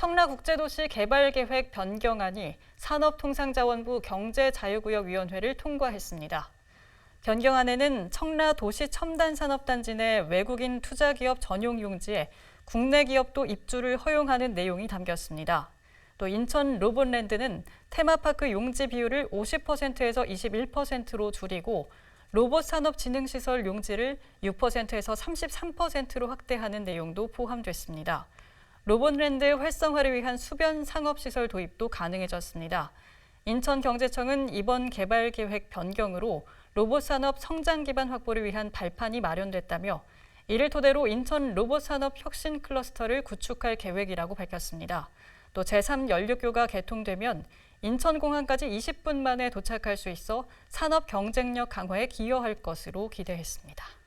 청라국제도시 개발계획 변경안이 산업통상자원부 경제자유구역위원회를 통과했습니다. 변경안에는 청라 도시 첨단 산업단지 내 외국인 투자기업 전용 용지에 국내 기업도 입주를 허용하는 내용이 담겼습니다. 또 인천 로봇랜드는 테마파크 용지 비율을 50%에서 21%로 줄이고 로봇 산업 진흥 시설 용지를 6%에서 33%로 확대하는 내용도 포함됐습니다. 로봇랜드 활성화를 위한 수변 상업시설 도입도 가능해졌습니다. 인천경제청은 이번 개발 계획 변경으로 로봇 산업 성장 기반 확보를 위한 발판이 마련됐다며 이를 토대로 인천 로봇 산업 혁신 클러스터를 구축할 계획이라고 밝혔습니다. 또 제3연륙교가 개통되면 인천공항까지 20분 만에 도착할 수 있어 산업 경쟁력 강화에 기여할 것으로 기대했습니다.